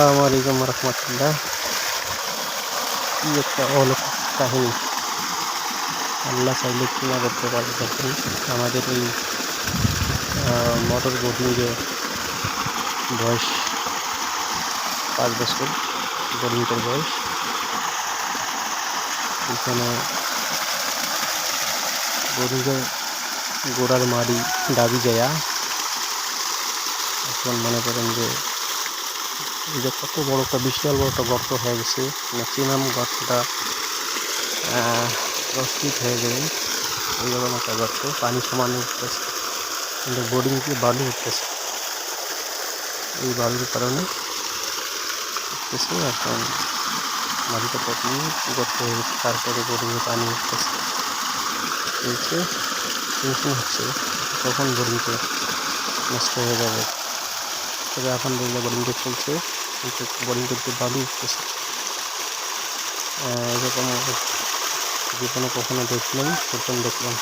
আসসালামু আলাইকুম রহমতুল্লাহ। কি একটা অলৌকিক কাহিনী। আল্লাহ চাইলে কি না করতে পারে দেখুন। আমাদের এই মোটর বোটিংয়ে বয়স পাঁচ বছর বোটিংটার বয়স, এখানে বোটিংয়ের গোড়ার মাড়ি দাবি যায়া এখন মনে করেন যে এই যে কত বড় একটা, বিশাল বড় একটা গর্ত হয়ে গেছে। ম্যাক্সিমাম গর্তটা দশ ফিট হয়ে যাবে এইরকম একটা গর্ত। পানি সমানে উঠতেছে। কিন্তু বোর্ডিং দিয়ে বালু উঠতেছে। এই বালুর কারণে উঠতেছে। এখন মাটিটা প্রথমে গর্ত হয়ে গেছে। তারপরে বোর্ডিংয়ে পানি উঠতেছে। উঠে টেনশন হচ্ছে। কখন বোর্ডিংটা নষ্ট হয়ে যাবে? তবে এখন বোর্ডিংটা চলছে। বোর্ডিং করতে ভালো উঠতেছে এরকম জীবনে কখনো দেখিনি প্রথম দেখলাম।